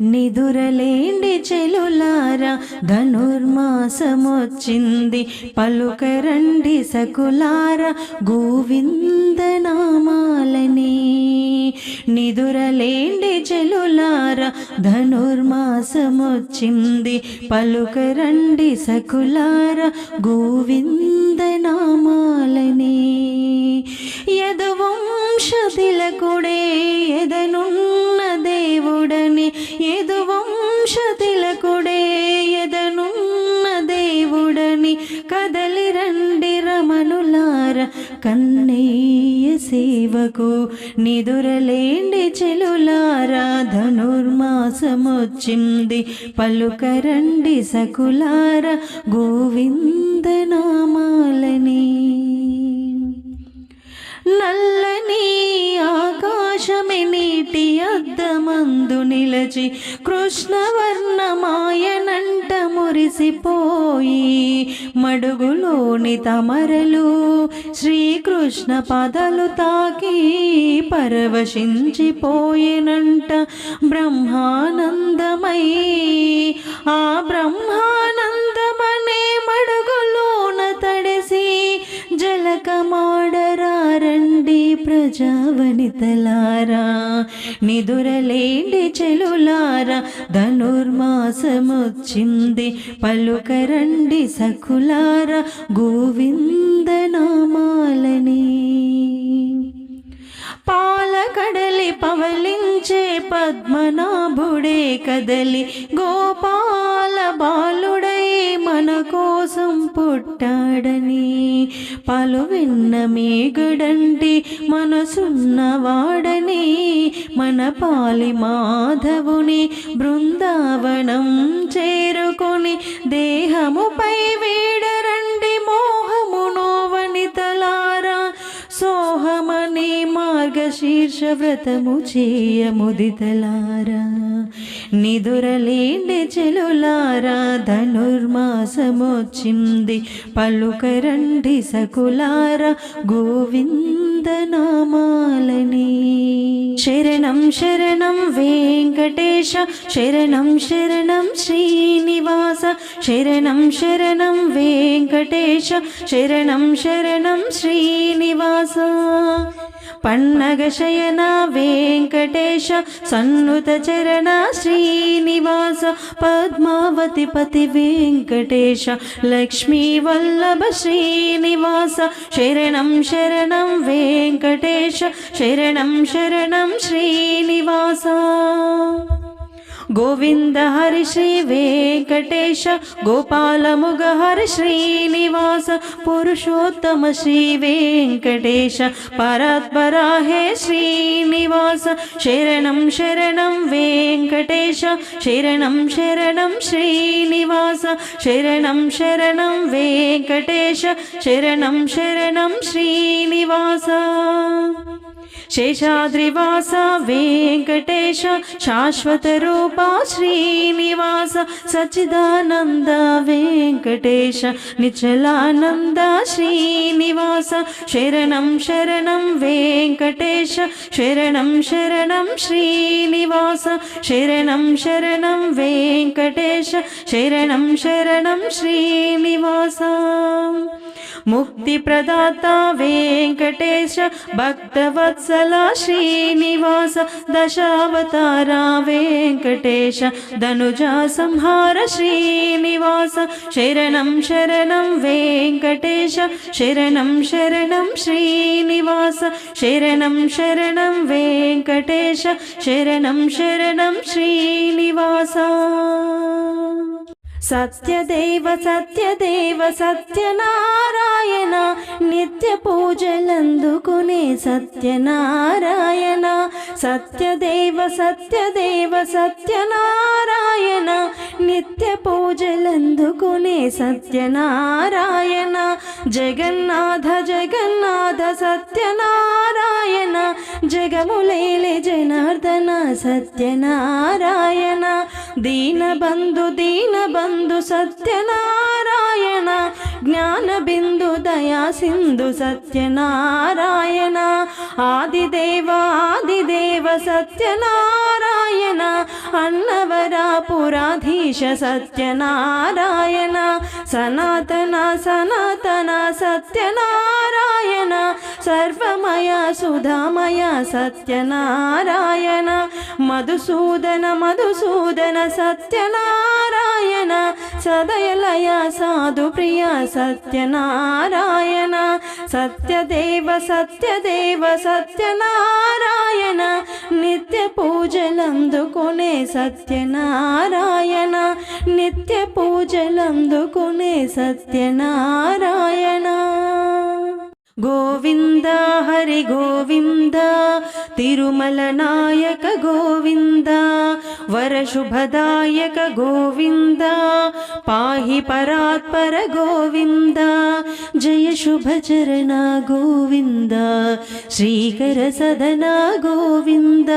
నిదురలేండి చెలులారా ధనుర్మాసమొచ్చింది. పలుకరండి సకులారా గోవిందనామాలని. నిదురలేండి చెలులారా ధనుర్మాసమొచ్చింది. పలుకరండి సకులారా గోవిందనామాలని. కన్నయ్య సేవకు నిదురలేండి చెలులారా ధనుర్మాసమొచ్చింది పలుకరండి సకులార గోవిందనామాలని. నల్లని ఆకాశమి నీటి అద్దమందు నిలచి కృష్ణవర్ణమాయనంట మురిసిపోయి మడుగులోని తమరలు శ్రీకృష్ణ పదలు తాకి పరవశించిపోయినంట బ్రహ్మానందమై. ఆ బ్రహ్మానందమనే మడుగులోన తడిసి జలకమాడ రండి ప్రజావనితలారా నిదురలేండి చెలులారా ధనుర్మాసమొచ్చింది పలుకరండి సకులారా గోవిందనామాలని. పాలకడలి పవలించే పద్మనాభుడే కదలి గోపాల బాలుడై మన కోసం పుట్టాడని పలు విన్న మేగడంటి మనసున్నవాడని మన పాలి మాధవుని బృందావనం చేరుకొని దేహముపై వీడరండి మార్గశీర్ష వ్రతము చేయ ముదితలారా. నిదురలేండి చెలులారా ధనుర్మాసమొచ్చింది పలుకరండి సకులారా గోవిందనామాలని శరణం శరణం వెంకటేశ శరణం శరణం శ్రీనివాస శరణం శరణం వెంకటేశ శరణం శరణం శ్రీనివాస. పన్నగ శయన వెంకటేశ సన్నుత చరణ శ్రీనివాస పద్మావతి పతి వెంకటేశ లక్ష్మీ వల్లభ శ్రీనివాస శరణం శరణం వెంకటేశ శరణం శరణం శ్రీనివాస. गोविन्द हरि श्री गोविन्दहरिश्रीवेङ्कटेश गोपालमुगहर श्रीनिवास पुरुषोत्तम श्री पुरुषोत्तमश्रीवेङ्कटेश परत्पराहे श्रीनिवास शरणं शरणं वेङ्कटेश शरणं शरणं श्रीनिवास शरणं शरणं वेङ्कटेश शरणं शरणं श्रीनिवास। శ్రీనివాస శేషాద్రివాస వెంకటేశ శాశ్వత రూప శ్రీనివాస సచిదానంద వెంకటేశ నిచలానంద శ్రీనివాస శరణం శరణం వెంకటేశ శరణం శరణం శ్రీనివాస శరణం శరణం వెంకటేశ శరణం मुक्तिप्रदाता वेङ्कटेश भक्तवत्सला श्रीनिवास दशावतारा वेङ्कटेश धनुजा संहार श्रीनिवास शरणं शरणं वेङ्कटेश शरणं शरणं श्रीनिवास शरणं शरणं वेङ्कटेश शरणं शरणं श्रीनिवास సత్యదేవ సత్యదేవ సత్యనారాయణ నిత్య పూజలందుకునే సత్యనారాయణ సత్యదేవ సత్యదేవ సత్యనారాయణ నిత్య పూజలందుకునే సత్యనారాయణ జగన్నాథ జగన్నాథ సత్యనారాయణ జగములేలే జనార్దన సత్యనారాయణ దీనబంధు దీనబంధు నందు సత్యనా సత్యనారాయణ జ్ఞానబిందు దయా సింధు సత్యనారాయణ ఆదిదేవ ఆదిదేవ సత్యనారాయణ అన్నవరాపురాధీశ సత్యనారాయణ సనాతన సనాతన సత్యనారాయణ సర్వమయ సుధామయ సత్యనారాయణ మధుసూదన మధుసూదన సత్యనారాయణ సదయలయ సా సాధు ప్రియ సత్యనారాయణ. సత్యదేవ సత్యదేవ సత్యనారాయణ. నిత్య పూజలందుకునే సత్యనారాయణ. నిత్య పూజలందుకునే సత్యనారాయణ. గోవింద హరి గోవింద. తిరుమల నాయక గోవింద వరశుభదాయక గోవింద పాహి పరాత్పర గోవింద జయ శుభచరణ గోవింద శ్రీకర సదన గోవింద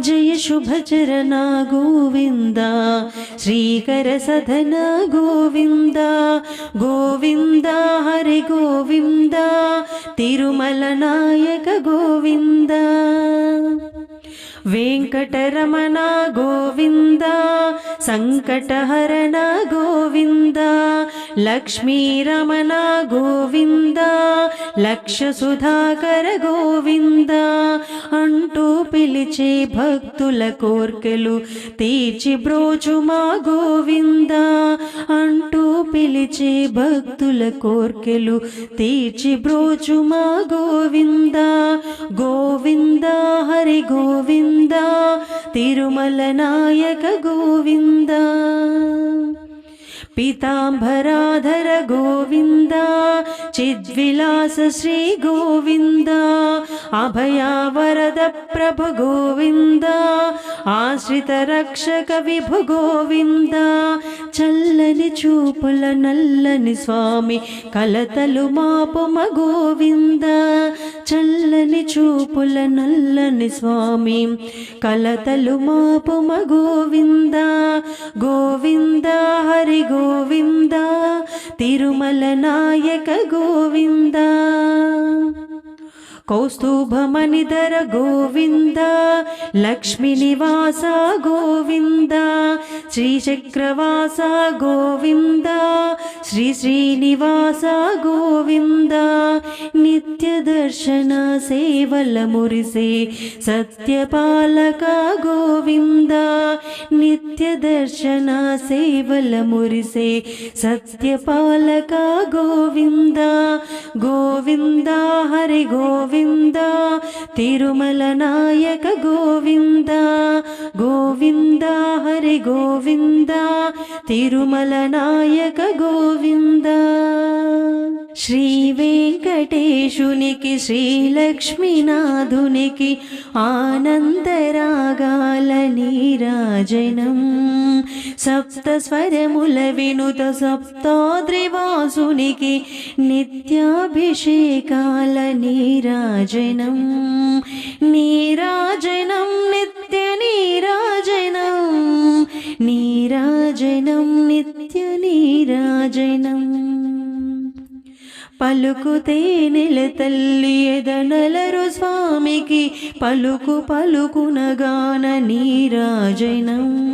జయ శుభచరణ గోవింద శ్రీకర సదన గోవింద గోవింద హరి గోవింద తిరుమల నాయక గోవిందా. వెంకటరమణ గోవింద సంకటహరణ గోవింద లక్ష్మీరమణ గోవింద లక్ష సుధాకర గోవింద అంటూ పిలిచే భక్తుల కోర్కెలు తీర్చి బ్రోచుమా గోవింద అంటూ పిలిచే భక్తుల కోర్కెలు తీర్చి బ్రోచుమా గోవింద. గోవింద హరి గోవింద తిరుమల నాయక గోవింద. పీతాంబరాధర గోవింద చిద్విలాస శ్రీ గోవింద అభయావరద ప్రభు గోవింద ఆశ్రిత రక్షక విభు గోవింద చల్లని చూపుల నల్లని స్వామి కలతలు మాపుమ గోవింద చల్లని చూపుల నల్లని స్వామి కలతలు మాపుమ గోవింద గోవింద హరి గో గోవింద తిరుమల నాయక గోవింద. కౌస్తుభమణిధర గోవింద లక్ష్మి నివాస గోవింద. శ్రీచక్రవాస గోవింద శ్రీ శ్రీనివాస గోవింద. నిత్య దర్శన సేవల మురిసే సత్యపాలక నిత్య దర్శన సేవల మురిసే సత్యపాలక గోవింద గోవింద హరి గోవింద తిరుమల నాయక గోవింద గోవింద హరి గోవింద తిరుమల నాయక గోవింద. శ్రీ వెంకటేశునికి శ్రీలక్ష్మీనాథునికి ఆనందరాగాల నీరాజనం సప్త స్వరముల వినుత సప్తాద్రివాసునికి నిత్యాభిషేకాల నీరాజనం నీరాజనం నిత్య నీరాజనం. నీరాజనం నిత్య నీరాజనం. పలుకుతే నెల తల్లి ఎదనలరు స్వామికి. పలుకు పలుకునగాన నీరాజనం.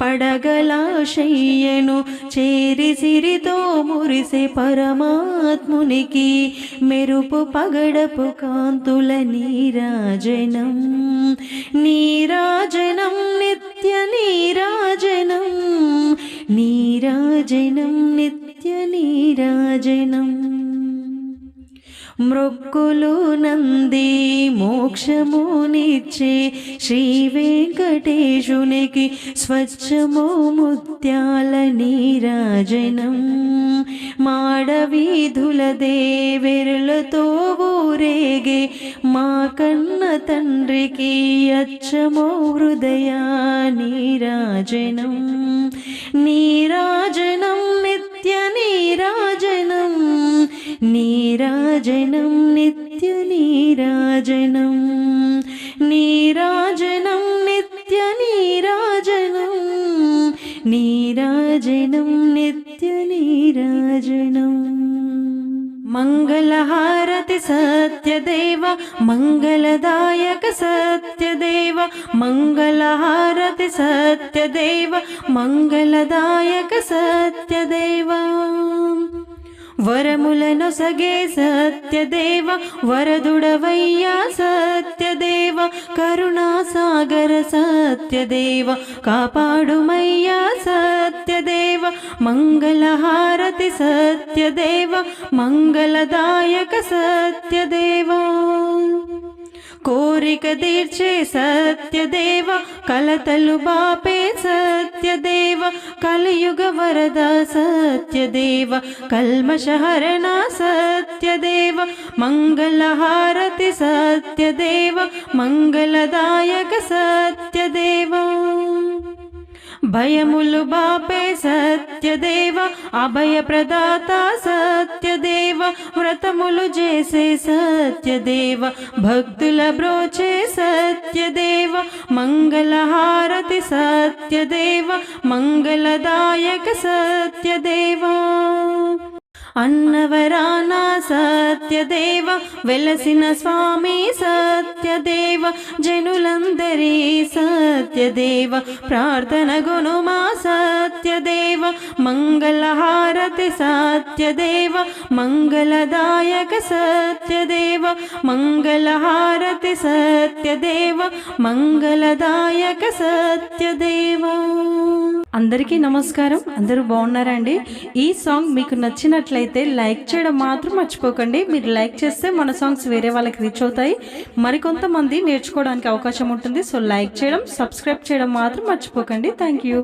పడగలాశయ్యను చేరి సిరితో మురిసే పరమాత్మునికి. మెరుపు పగడపు కాంతుల నీరాజనం. నీరాజనం నిత్య నీరాజనం. నీరాజనం నిత్య నీరాజనం. మృక్కులు నంది మోక్షమునిచ్చే శ్రీ వెంకటేశునికి స్వచ్ఛమో ముత్యాల నీరాజనం. మాడవీధుల దేవెరులతో ఊరేగే మా కన్న తండ్రికి అచ్చమో హృదయ నీరాజనం. నీరాజనం నిత్య నీరాజనం. నీ నీరాజనం నిత్య నీరాజనం. నీరాజనం నిత్య నీరాజనం. నీరాజనం నిత్య నీరాజనం. మంగళహారతి సత్యదేవ మంగళదాయక సత్యదేవ. మంగళహారతి సత్యదేవ మంగళదాయక సత్యదేవ. వరములను సగే సత్యదేవ వరదుడవయ్యా సత్యదేవ కరుణాసాగర సత్యదేవ కాపాడుమయ్యా సత్యదేవ మంగళహారతి సత్యదేవ మంగళదాయక సత్యదేవ. కోరిక తీర్చే సత్యదేవ కలతలు బాపే సత్యదేవ కలియుగ వరద సత్యదేవ కల్మషహరణ సత్యదేవ మంగళహారతి సత్యదేవ మంగళదాయక సత్యదేవ భయములు బాపే సత్యదేవ అభయ ప్రదాత సత్యదేవ వ్రతములు చేసే సత్యదేవ భక్తుల బ్రోచే సత్యదేవ మంగళహారతి సత్యదేవ మంగళదాయక సత్యదేవా. అన్నవరాన సత్యదేవ వెలసిన స్వామి సత్యదేవ జనులందరి సత్యదేవ ప్రార్థన గుణమా సత్యదేవ మంగళహారతి సత్యదేవ మంగళదాయక సత్యదేవ మంగళహారతి సత్యదేవ మంగళదాయక సత్యదేవ. అందరికీ నమస్కారం. అందరూ బాగున్నారా అండి ఈ సాంగ్ మీకు నచ్చినట్లయితే నచ్చినట్లయితే లైక్ చేయడం మాత్రం మర్చిపోకండి. మీరు లైక్ చేస్తే మన సాంగ్స్ వేరే వాళ్ళకి రీచ్ అవుతాయి. మరికొంతమంది నేర్చుకోవడానికి అవకాశం ఉంటుంది. సో లైక్ చేయడం సబ్స్క్రైబ్ చేయడం మాత్రం మర్చిపోకండి. Thank you.